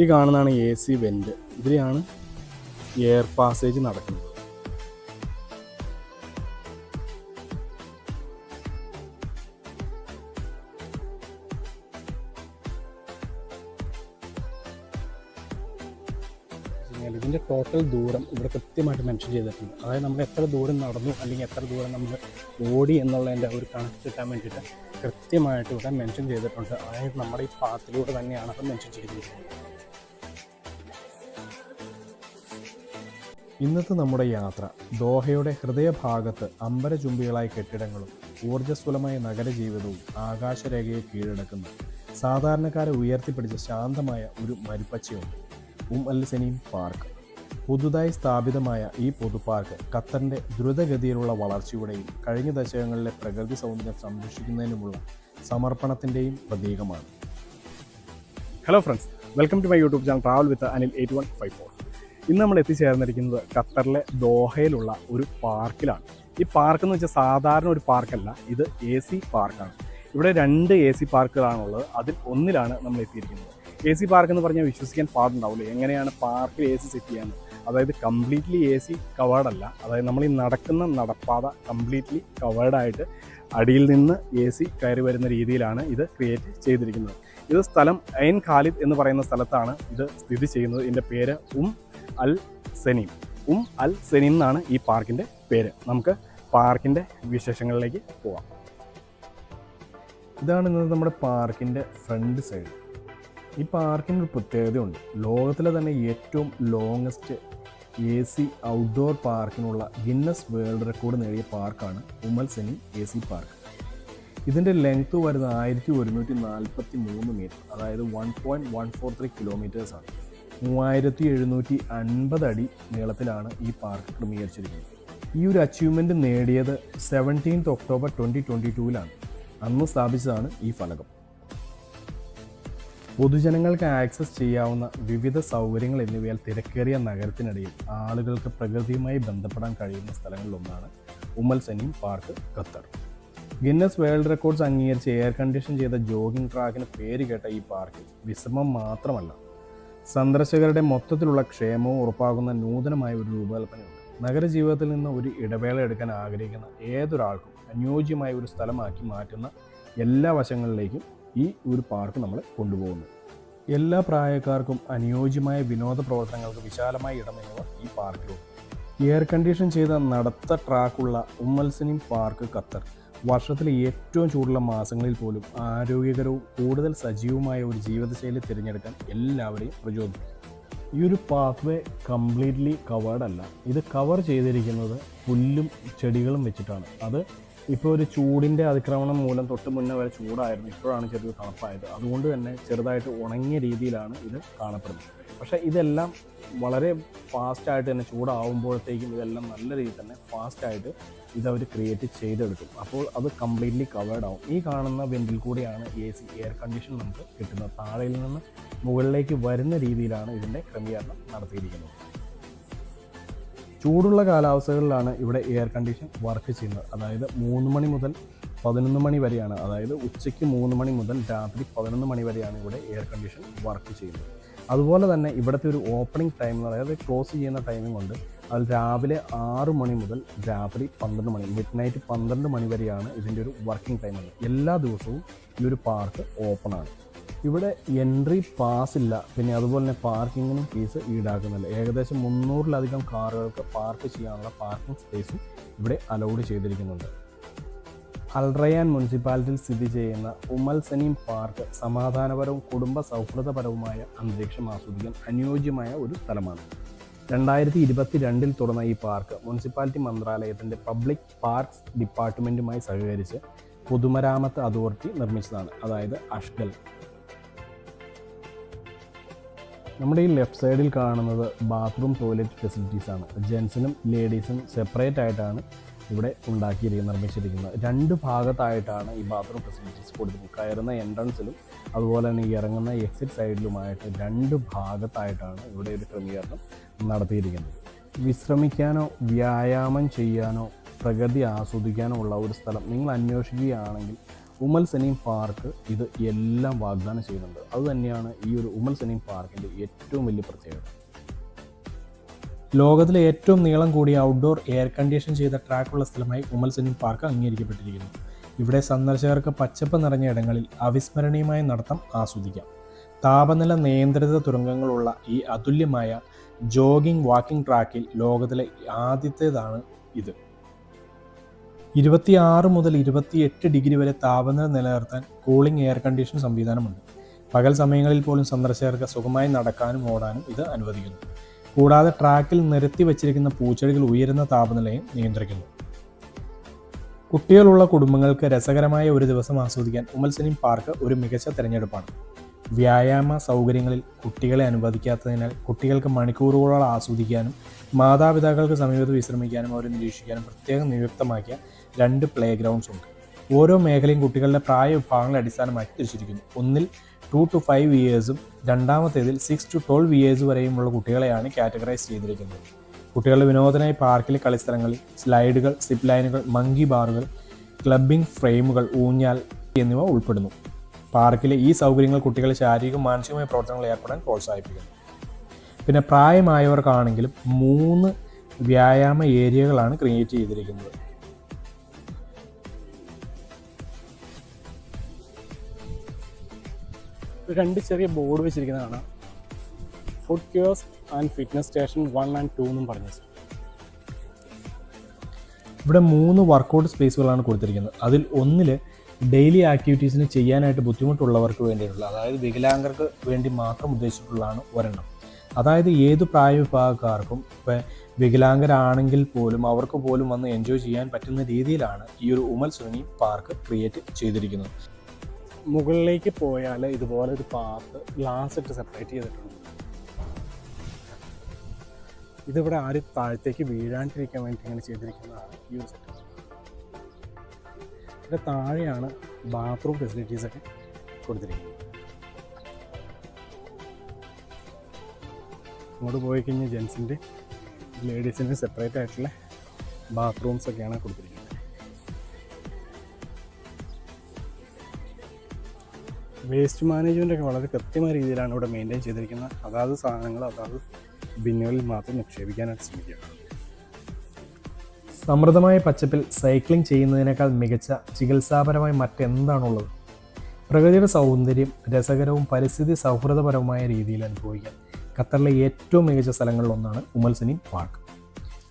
ഈ കാണുന്നതാണ് A C vent ഇതിലാണ് എയർ പാസേജ് നടക്കുന്നത്. ഇതിന്റെ ടോട്ടൽ ദൂരം ഇവിടെ കൃത്യമായിട്ട് മെൻഷൻ ചെയ്തിട്ടുണ്ട്. അതായത് നമ്മൾ എത്ര ദൂരം നടന്നു അല്ലെങ്കിൽ എത്ര ദൂരം നമ്മൾ ഓടി എന്നുള്ളതിന്റെ ഒരു കണക്ക് കിട്ടാൻ വേണ്ടിയിട്ട് കൃത്യമായിട്ട് ഇവിടെ മെൻഷൻ ചെയ്തിട്ടുണ്ട്. അതായത് നമ്മുടെ ഈ പാത്തിലൂടെ തന്നെയാണ് അത് മെൻഷൻ ചെയ്തിരിക്കുന്നത്. ഇന്നത്തെ നമ്മുടെ യാത്ര ദോഹയുടെ ഹൃദയഭാഗത്ത് അമ്പരചുംബികളായ കെട്ടിടങ്ങളും ഊർജസ്വലമായ നഗരജീവിതവും ആകാശരേഖയെ കീഴടക്കുന്ന. സാധാരണക്കാരെ ഉയർത്തിപ്പിടിച്ച ശാന്തമായ ഒരു മരുപ്പച്ചയുണ്ട്. ഉം അൽ സനീം പാർക്ക്. പുതുതായി സ്ഥാപിതമായ ഈ പൊതുപാർക്ക് ഖത്തറിന്റെ ദ്രുതഗതിയിലുള്ള വളർച്ചയുടെയും കഴിഞ്ഞ ദശകങ്ങളിലെ പ്രകൃതി സൗന്ദര്യം സംരക്ഷിക്കുന്നതിനുമുള്ള സമർപ്പണത്തിന്റെയും പ്രതീകമാണ്. Hello friends welcome to my YouTube channel travel with Anil eight one five four ഇന്ന് നമ്മൾ എത്തിച്ചേർന്നിരിക്കുന്നത് ഖത്തറിലെ ദോഹയിലുള്ള ഒരു പാർക്കിലാണ്. ഈ പാർക്ക് എന്ന് വെച്ചാൽ സാധാരണ ഒരു പാർക്കല്ല ഇത് എ സി പാർക്കാണ്. ഇവിടെ രണ്ട് എ സി പാർക്കുകളാണുള്ളത് അതിൽ ഒന്നിലാണ് നമ്മൾ എത്തിയിരിക്കുന്നത്. എ സി പാർക്ക് എന്ന് പറഞ്ഞാൽ വിശ്വസിക്കാൻ പാടുണ്ടാവില്ല എങ്ങനെയാണ് പാർക്കിൽ എ സി സെറ്റ് ചെയ്യാൻ അതായത് കംപ്ലീറ്റ്ലി എ സി അല്ല അതായത് നമ്മൾ ഈ നടക്കുന്ന നടപ്പാത കംപ്ലീറ്റ്ലി കവേർഡായിട്ട് അടിയിൽ നിന്ന് എ സി കയറി വരുന്ന രീതിയിലാണ് ഇത് ക്രിയേറ്റ് ചെയ്തിരിക്കുന്നത്. ഇത് സ്ഥലം ഐൻ ഖാലിദ് എന്ന് പറയുന്ന സ്ഥലത്താണ് ഇത് സ്ഥിതി ചെയ്യുന്നത്. ഇതിന്റെ പേര് ഉം അൽ സെനീം ഉം അൽ സെനീം എന്നാണ് ഈ പാർക്കിന്റെ പേര്. നമുക്ക് പാർക്കിന്റെ വിശേഷങ്ങളിലേക്ക് പോവാം. ഇതാണ് ഇന്നത് നമ്മുടെ പാർക്കിന്റെ ഫ്രണ്ട് സൈഡ്. ഈ പാർക്കിന് ഒരു പ്രത്യേകതയുണ്ട്. ലോകത്തിലെ തന്നെ ഏറ്റവും ലോങ്ങസ്റ്റ് എ സി ഔട്ട്ഡോർ പാർക്കിനുള്ള ഗിന്നസ് വേൾഡ് റെക്കോർഡ് നേടിയ പാർക്കാണ് Umm al Seneem A C park. ഇതിന്റെ ലെങ്ത് വരുന്നത് ആയിരത്തി ഒരുന്നൂറ്റി നാൽപ്പത്തി മൂന്ന് മീറ്റർ അതായത് one point one four three കിലോമീറ്റേഴ്സാണ് മൂവായിരത്തി എഴുന്നൂറ്റി അൻപത് അടി നീളത്തിലാണ് ഈ പാർക്ക് ക്രമീകരിച്ചിരിക്കുന്നത്. ഈ ഒരു അച്ചീവ്മെന്റ് നേടിയത് സെവന്റീൻത്ത് ഒക്ടോബർ ട്വന്റി ട്വന്റി ടൂവിലാണ് അന്ന് സ്ഥാപിച്ചതാണ് ഈ ഫലകം. പൊതുജനങ്ങൾക്ക് ആക്സസ് ചെയ്യാവുന്ന വിവിധ സൗകര്യങ്ങൾ എന്നിവയാൽ തിരക്കേറിയ നഗരത്തിനിടയിൽ ആളുകൾക്ക് പ്രകൃതിയുമായി ബന്ധപ്പെടാൻ കഴിയുന്ന സ്ഥലങ്ങളിലൊന്നാണ് Umm al Seneem park Qatar. Guinness world records അംഗീകരിച്ച് എയർ കണ്ടീഷൻ ചെയ്ത ജോഗിംഗ് ട്രാക്കിന് പേര് കേട്ട ഈ പാർക്കിൽ വിശ്രമം മാത്രമല്ല സന്ദർശകരുടെ മൊത്തത്തിലുള്ള ക്ഷേമവും ഉറപ്പാക്കുന്ന നൂതനമായ ഒരു രൂപകൽപ്പനയുണ്ട്. നഗരജീവിതത്തിൽ നിന്ന് ഒരു ഇടവേള എടുക്കാൻ ആഗ്രഹിക്കുന്ന ഏതൊരാൾക്കും അനുയോജ്യമായ ഒരു സ്ഥലമാക്കി മാറ്റുന്ന എല്ലാ വശങ്ങളിലേക്കും ഈ ഒരു പാർക്ക് നമ്മൾ കൊണ്ടുപോകുന്നു. എല്ലാ പ്രായക്കാർക്കും അനുയോജ്യമായ വിനോദ പ്രവർത്തനങ്ങൾക്ക് വിശാലമായ ഇടമേവ ഈ പാർക്കിലുണ്ട്. എയർ കണ്ടീഷൻ ചെയ്ത നടത്ത ട്രാക്കുള്ള ഉമ്മൽസനിം പാർക്ക് ഖത്തർ. വർഷത്തിലെ ഏറ്റവും ചൂടുള്ള മാസങ്ങളിൽ പോലും ആരോഗ്യകരവും കൂടുതൽ സജീവമായ ഒരു ജീവിതശൈലി തിരഞ്ഞെടുക്കാൻ എല്ലാവരെയും പ്രചോദിപ്പിക്കും. ഈ ഒരു പാത്വേ കംപ്ലീറ്റ്ലി കവേർഡ് അല്ല. ഇത് കവർ ചെയ്തിരിക്കുന്നത് പുല്ലും ചെടികളും വെച്ചിട്ടാണ്. അത് ഇപ്പോൾ ഒരു ചൂടിന്റെ അതിക്രമണം മൂലം തൊട്ട് മുന്നേ വരെ ചൂടായിരുന്നു. ഇപ്പോഴാണ് ചെറിയ തണുപ്പായത്. അതുകൊണ്ട് തന്നെ ചെറുതായിട്ട് ഉണങ്ങിയ രീതിയിലാണ് ഇത് കാണപ്പെടുന്നത്. പക്ഷേ ഇതെല്ലാം വളരെ ഫാസ്റ്റായിട്ട് തന്നെ ചൂടാവുമ്പോഴത്തേക്കും ഇതെല്ലാം നല്ല രീതിയിൽ തന്നെ ഫാസ്റ്റായിട്ട് ഇതവർ ക്രിയേറ്റ് ചെയ്തെടുക്കും. അപ്പോൾ അത് കംപ്ലീറ്റ്ലി കവേർഡ് ആവും. ഈ കാണുന്ന വെന്റിൽ കൂടിയാണ് എ സി എയർ കണ്ടീഷൻ നമുക്ക് കിട്ടുന്നത്. താഴെയിൽ നിന്ന് മുകളിലേക്ക് വരുന്ന രീതിയിലാണ് ഇതിന്റെ ക്രമീകരണം നടത്തിയിരിക്കുന്നത്. ചൂടുള്ള കാലാവസ്ഥകളിലാണ് ഇവിടെ എയർ കണ്ടീഷൻ വർക്ക് ചെയ്യുന്നത്. അതായത് മൂന്ന് മണി മുതൽ പതിനൊന്ന് മണി വരെയാണ്. അതായത് ഉച്ചയ്ക്ക് മൂന്ന് മണി മുതൽ രാത്രി പതിനൊന്ന് മണി വരെയാണ് ഇവിടെ എയർ കണ്ടീഷൻ വർക്ക് ചെയ്യുന്നത്. അതുപോലെ തന്നെ ഇവിടുത്തെ ഒരു ഓപ്പണിംഗ് ടൈം അതായത് ക്ലോസ് ചെയ്യുന്ന ടൈമിംഗ് ഉണ്ട്. അത് രാവിലെ ആറ് മണി മുതൽ രാത്രി പന്ത്രണ്ട് മണി മിഡ് നൈറ്റ് പന്ത്രണ്ട് മണി വരെയാണ് ഇതിന്റെ ഒരു വർക്കിംഗ് ടൈം എല്ലാ ദിവസവും ഈ ഒരു പാർക്ക് ഓപ്പണാണ് ഇവിടെ എൻട്രി പാസ് ഇല്ല. പിന്നെ അതുപോലെ തന്നെ പാർക്കിങ്ങിനും ഫീസ് ഈടാക്കുന്നില്ല. ഏകദേശം മുന്നൂറിലധികം കാറുകൾക്ക് പാർക്ക് ചെയ്യാനുള്ള പാർക്കിംഗ് സ്പേസും ഇവിടെ അലൗഡ് ചെയ്തിരിക്കുന്നുണ്ട്. അൽറയാൻ മുനിസിപ്പാലിറ്റിയിൽ സ്ഥിതി ചെയ്യുന്ന ഉമൽ സനീം പാർക്ക് സമാധാനപരവും കുടുംബ സൗഹൃദപരവുമായ അന്തരീക്ഷം ആസ്വദിക്കാൻ അനുയോജ്യമായ ഒരു സ്ഥലമാണ്. രണ്ടായിരത്തി ഇരുപത്തി രണ്ടിൽ തുറന്ന ഈ പാർക്ക് മുനിസിപ്പാലിറ്റി മന്ത്രാലയത്തിന്റെ പബ്ലിക് പാർക്സ് ഡിപ്പാർട്ട്മെന്റുമായി സഹകരിച്ച് പൊതുമരാമത്ത് അതോറിറ്റി നിർമ്മിച്ചതാണ്. അതായത് അഷ്കൽ. നമ്മുടെ ഈ ലെഫ്റ്റ് സൈഡിൽ കാണുന്നത് ബാത്റൂം ടോയ്ലറ്റ് ഫെസിലിറ്റീസ് ആണ്. ജെൻസിനും ലേഡീസിനും സെപ്പറേറ്റ് ആയിട്ടാണ് ഇവിടെ ഉണ്ടാക്കിയിരിക്കുന്നത് നിർമ്മിച്ചിരിക്കുന്നത്. രണ്ട് ഭാഗത്തായിട്ടാണ് ഈ ബാത്റൂം ഫെസിലിറ്റീസ് കൊടുത്തിരിക്കുന്നത്. കയറുന്ന എൻട്രൻസിലും അതുപോലെ തന്നെ ഇറങ്ങുന്ന എക്സിറ്റ് സൈഡിലുമായിട്ട് രണ്ട് ഭാഗത്തായിട്ടാണ് ഇവിടെ ഒരു ക്രമീകരണം നടത്തിയിരിക്കുന്നത്. വിശ്രമിക്കാനോ വ്യായാമം ചെയ്യാനോ പ്രകൃതി ആസ്വദിക്കാനോ ഉള്ള ഒരു സ്ഥലം. നിങ്ങൾ അന്വേഷിക്കുകയാണെങ്കിൽ ഉമൽ സനീം പാർക്ക് ഇത് എല്ലാം വാഗ്ദാനം ചെയ്യുന്നുണ്ട്. അതുതന്നെയാണ് ഈ ഒരു ഉമൽ സനീം പാർക്കിന്റെ ഏറ്റവും വലിയ പ്രത്യേകത. ലോകത്തിലെ ഏറ്റവും നീളം കൂടിയ ഔട്ട്ഡോർ എയർ കണ്ടീഷൻ ചെയ്ത ട്രാക്കുള്ള സ്ഥലമായി ഉമൽ സനീം പാർക്ക് അംഗീകരിക്കപ്പെട്ടിരിക്കുന്നു. ഇവിടെ സന്ദർശകർക്ക് പച്ചപ്പ് നിറഞ്ഞ ഇടങ്ങളിൽ അവിസ്മരണീയമായ നടത്തം ആസ്വദിക്കാം. താപനില നിയന്ത്രിത തുരങ്കങ്ങളുള്ള ഈ അതുല്യമായ ജോഗിംഗ് വാക്കിംഗ് ട്രാക്കിൽ ലോകത്തിലെ ആദ്യത്തേതാണ് ഇത്. ഇരുപത്തിയാറ് മുതൽ ഇരുപത്തിയെട്ട് ഡിഗ്രി വരെ താപനില നിലനിർത്താൻ കൂളിംഗ് എയർ കണ്ടീഷൻ സംവിധാനമുണ്ട്. പകൽ സമയങ്ങളിൽ പോലും സന്ദർശകർക്ക് സുഖമായി നടക്കാനും ഓടാനും ഇത് അനുവദിക്കുന്നു. കൂടാതെ ട്രാക്കിൽ നിരത്തി വച്ചിരിക്കുന്ന പൂച്ചെടികൾ ഉയരുന്ന താപനിലയും നിയന്ത്രിക്കുന്നു. കുട്ടികളുള്ള കുടുംബങ്ങൾക്ക് രസകരമായ ഒരു ദിവസം ആസ്വദിക്കാൻ ഉമൽസനിം പാർക്ക് ഒരു മികച്ച തിരഞ്ഞെടുപ്പാണ്. വ്യായാമ സൗകര്യങ്ങളിൽ കുട്ടികളെ അനുവദിക്കാത്തതിനാൽ കുട്ടികൾക്ക് മണിക്കൂറുകളോളം ആസ്വദിക്കാനും മാതാപിതാക്കൾക്ക് സമീപത്ത് വിശ്രമിക്കാനും അവരെ നിരീക്ഷിക്കാനും പ്രത്യേകം നിയുക്തമാക്കിയ രണ്ട് പ്ലേ ഗ്രൗണ്ട്സ് ഉണ്ട്. ഓരോ മേഖലയും കുട്ടികളുടെ പ്രായ വിഭാഗങ്ങളെ അടിസ്ഥാനമാക്കി തിരിച്ചിരിക്കുന്നു. ഒന്നിൽ ടു ടു ഫൈവ് ഇയേഴ്സും രണ്ടാമത്തേതിൽ സിക്സ് ടു ട്വൽവ് ഇയേഴ്സ് വരെയുമുള്ള കുട്ടികളെയാണ് കാറ്റഗറൈസ് ചെയ്തിരിക്കുന്നത്. കുട്ടികളുടെ വിനോദനായി പാർക്കിലെ കളിസ്ഥലങ്ങളിൽ സ്ലൈഡുകൾ സിപ്പ് ലൈനുകൾ മങ്കി ബാറുകൾ ക്ലബിംഗ് ഫ്രെയിമുകൾ ഊഞ്ഞാൽ എന്നിവ ഉൾപ്പെടുന്നു. പാർക്കിലെ ഈ സൗകര്യങ്ങൾ കുട്ടികളെ ശാരീരികവും മാനസികമായ പ്രവർത്തനങ്ങളിൽ ഏർപ്പെടാൻ പ്രോത്സാഹിപ്പിക്കുന്നു. പിന്നെ പ്രായമായവർക്കാണെങ്കിലും മൂന്ന് വ്യായാമ ഏരിയകളാണ് ക്രിയേറ്റ് ചെയ്തിരിക്കുന്നത്. രണ്ട് ചെറിയ ബോർഡ് വെച്ചിരിക്കുന്നതാണ്. Food kiosks and fitness station one and two എന്നും പറഞ്ഞു ഇവിടെ മൂന്ന് വർക്കൗട്ട് സ്പേസുകളാണ് കൊടുത്തിരിക്കുന്നത്. അതിൽ ഒന്നിൽ ഡെയിലി ആക്ടിവിറ്റീസിന് ചെയ്യാനായിട്ട് ബുദ്ധിമുട്ടുള്ളവർക്ക് വേണ്ടിയിട്ടുള്ള അതായത് വികലാംഗർക്ക് വേണ്ടി മാത്രം ഉദ്ദേശിച്ചിട്ടുള്ളതാണ് ഒരെണ്ണം. അതായത് ഏത് പ്രായവിഭാഗക്കാർക്കും ഇപ്പം വികലാംഗരാണെങ്കിൽ പോലും അവർക്ക് പോലും വന്ന് എൻജോയ് ചെയ്യാൻ പറ്റുന്ന രീതിയിലാണ് ഈ ഒരു ഉമൽ സുനി പാർക്ക് ക്രിയേറ്റ് ചെയ്തിരിക്കുന്നത്. മുകളിലേക്ക് പോയാൽ ഇതുപോലെ ഒരു പാത്ത് ഗ്ലാസ് ഇട്ട് സെപ്പറേറ്റ് ചെയ്തിട്ടുണ്ട്. ഇതിവിടെ ആരും താഴത്തേക്ക് വീഴാണ്ടിരിക്കാൻ വേണ്ടി ഇങ്ങനെ ചെയ്തിരിക്കുന്നതാണ് ഈ ഒരു സെറ്റ് ഇവിടെ താഴെയാണ് ബാത്റൂം ഫെസിലിറ്റീസ് ഒക്കെ കൊടുത്തിരിക്കുന്നത്. അങ്ങോട്ട് പോയി കഴിഞ്ഞാൽ ജെൻസിന്റെ ലേഡീസിന്റെ സെപ്പറേറ്റ് ആയിട്ടുള്ള ബാത്റൂംസ് ഒക്കെയാണ് കൊടുത്തിരിക്കുന്നത്. വേസ്റ്റ് മാനേജ്മെന്റ് ഒക്കെ വളരെ കൃത്യമായ രീതിയിലാണ് ഇവിടെ മെയിന്റെയിൻ ചെയ്തിരിക്കുന്നത്. അതാത് സാധനങ്ങൾ അതാത് ബിന്നുകളിൽ മാത്രം നിക്ഷേപിക്കാനായിട്ട് ശ്രമിക്കുക. സമൃദ്ധമായ പച്ചപ്പിൽ സൈക്ലിംഗ് ചെയ്യുന്നതിനേക്കാൾ മികച്ച ചികിത്സാപരമായി മറ്റെന്താണുള്ളത്? പ്രകൃതിയുടെ സൗന്ദര്യം രസകരവും പരിസ്ഥിതി സൗഹൃദപരവുമായ രീതിയിൽ അനുഭവിക്കാൻ ഖത്തറിലെ ഏറ്റവും മികച്ച സ്ഥലങ്ങളിലൊന്നാണ് ഉമൽസനി പാർക്ക്.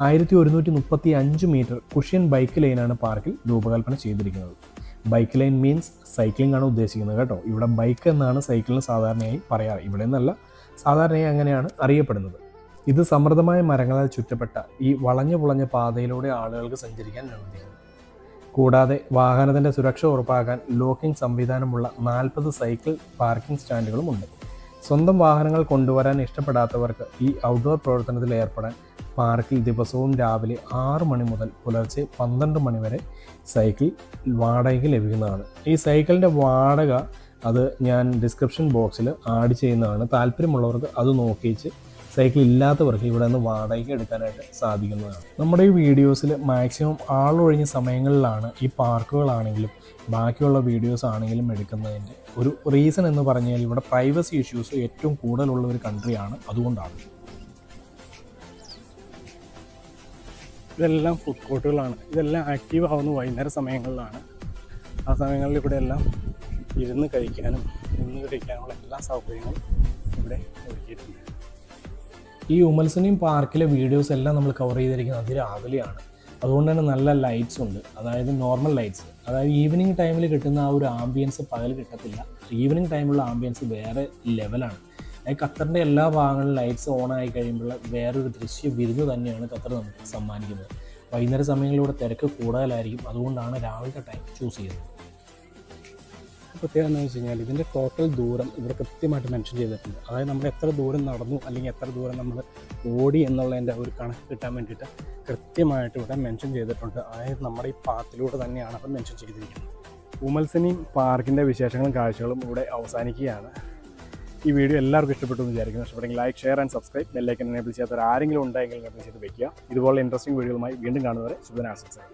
ആയിരത്തി ഒരുന്നൂറ്റി മുപ്പത്തി അഞ്ച് മീറ്റർ കുഷ്യൻ ബൈക്ക് ലൈനാണ് പാർക്കിൽ രൂപകൽപ്പന ചെയ്തിരിക്കുന്നത്. ബൈക്ക് ലൈൻ മീൻസ് സൈക്ലിംഗ് ആണ് ഉദ്ദേശിക്കുന്നത് കേട്ടോ. ഇവിടെ ബൈക്ക് എന്നാണ് സൈക്കിളിന് സാധാരണയായി പറയാറ്. ഇവിടെ നിന്നല്ല സാധാരണയായി അങ്ങനെയാണ് അറിയപ്പെടുന്നത്. ഇത് സമൃദ്ധമായ മരങ്ങളാൽ ചുറ്റപ്പെട്ട ഈ വളഞ്ഞു പുളഞ്ഞ പാതയിലൂടെ ആളുകൾക്ക് സഞ്ചരിക്കാൻ അനുവദിക്കുന്നു. കൂടാതെ വാഹനത്തിന്റെ സുരക്ഷ ഉറപ്പാക്കാൻ ലോക്കിംഗ് സംവിധാനമുള്ള നാൽപ്പത് സൈക്കിൾ പാർക്കിംഗ് സ്റ്റാൻഡുകളും ഉണ്ട്. സ്വന്തം വാഹനങ്ങൾ കൊണ്ടുവരാൻ ഇഷ്ടപ്പെടാത്തവർക്ക് ഈ ഔട്ട്ഡോർ പ്രവർത്തനത്തിൽ ഏർപ്പെടാൻ പാർക്കിൽ ദിവസവും രാവിലെ ആറ് മണി മുതൽ പുലർച്ചെ പന്ത്രണ്ട് മണി വരെ സൈക്കിൾ വാടകയ്ക്ക് ലഭിക്കുന്നതാണ്. ഈ സൈക്കിളിന്റെ വാടക അത് ഞാൻ ഡിസ്ക്രിപ്ഷൻ ബോക്സിൽ ആഡ് ചെയ്യുന്നതാണ്. താല്പര്യമുള്ളവർക്ക് അത് നോക്കിയിച്ച് സൈക്കിൾ ഇല്ലാത്തവർക്ക് ഇവിടെ നിന്ന് വാടകയ്ക്ക് എടുക്കാനായിട്ട് സാധിക്കുന്നതാണ്. നമ്മുടെ ഈ വീഡിയോസിൽ മാക്സിമം ആളൊഴിഞ്ഞ സമയങ്ങളിലാണ് ഈ പാർക്കുകളാണെങ്കിലും ബാക്കിയുള്ള വീഡിയോസ് ആണെങ്കിലും എടുക്കുന്നതിന്റെ ഒരു റീസൺ എന്ന് പറഞ്ഞാൽ ഇവിടെ പ്രൈവസി ഇഷ്യൂസ് ഏറ്റവും കൂടുതലുള്ള ഒരു കൺട്രിയാണ് അതുകൊണ്ടാണ്. ഇതെല്ലാം ഫുഡ് കോർട്ടുകളാണ് ഇതെല്ലാം ആക്റ്റീവ് ആവുന്ന വൈകുന്നേര സമയങ്ങളിലാണ്. ആ സമയങ്ങളിൽ ഇവിടെ എല്ലാം ഇരുന്ന് കഴിക്കാനും നിന്ന് കഴിക്കാനുള്ള എല്ലാ സൗകര്യങ്ങളും ഇവിടെ ഒരുക്കിയിട്ടുണ്ട്. ഈ ഉമൽസനിയും പാർക്കിലെ വീഡിയോസ് എല്ലാം നമ്മൾ കവർ ചെയ്തിരിക്കുന്നത് അതിരാവിലെയാണ് അതുകൊണ്ട് തന്നെ നല്ല ലൈറ്റ്സ് ഉണ്ട്. അതായത് നോർമൽ ലൈറ്റ്സ് അതായത് ഈവനിങ് ടൈമിൽ കിട്ടുന്ന ആ ഒരു ആംബിയൻസ് പകൽ കിട്ടത്തില്ല. ഈവനിങ് ടൈമിലുള്ള ആംബിയൻസ് വേറെ ലെവലാണ് ഖത്തറിന്റെ എല്ലാ ഭാഗങ്ങളിലും ലൈറ്റ്സ് ഓൺ ആയി കഴിയുമ്പോൾ വേറൊരു ദൃശ്യ വിരുന്ന് തന്നെയാണ് ഖത്തർ നമുക്ക് സമ്മാനിക്കുന്നത്. വൈകുന്നേര സമയങ്ങളിലൂടെ തിരക്ക് കൂടുതലായിരിക്കും. അതുകൊണ്ടാണ് രാവിലത്തെ ടൈം ചൂസ് ചെയ്യുന്നത്. പ്രത്യേകത എന്ന് വെച്ച് കഴിഞ്ഞാൽ ഇതിന്റെ ടോട്ടൽ ദൂരം ഇവിടെ കൃത്യമായിട്ട് മെൻഷൻ ചെയ്തിട്ടുണ്ട്. അതായത് നമ്മൾ എത്ര ദൂരം നടന്നു അല്ലെങ്കിൽ എത്ര ദൂരം നമ്മൾ ഓടി എന്നുള്ളതിന്റെ ഒരു കണക്ക് കിട്ടാൻ വേണ്ടിയിട്ട് കൃത്യമായിട്ട് ഇവിടെ മെൻഷൻ ചെയ്തിട്ടുണ്ട്. അതായത് നമ്മുടെ ഈ പാത്തിലൂടെ തന്നെയാണ് അവർ മെൻഷൻ ചെയ്തിരിക്കുന്നത്. ഉമൽസനി പാർക്കിന്റെ വിശേഷങ്ങളും കാഴ്ചകളും ഇവിടെ അവസാനിക്കുകയാണ്. ഈ വീഡിയോ എല്ലാവർക്കും ഇഷ്ടപ്പെട്ടു എന്ന് വിചാരിക്കുന്നു. ഇഷ്ടപ്പെട്ടെങ്കിൽ like share and subscribe bell icon enable ചെയ്യാത്തവർ ആരെങ്കിലും ഉണ്ടെങ്കിൽ എനേബിൾ ചെയ്ത് വെക്കുക. ഇതുപോലെ ഇൻട്രസ്റ്റിംഗ് വീഡിയോകളുമായി വീണ്ടും കാണുന്നവരെ ശുഭനാശംസകൾ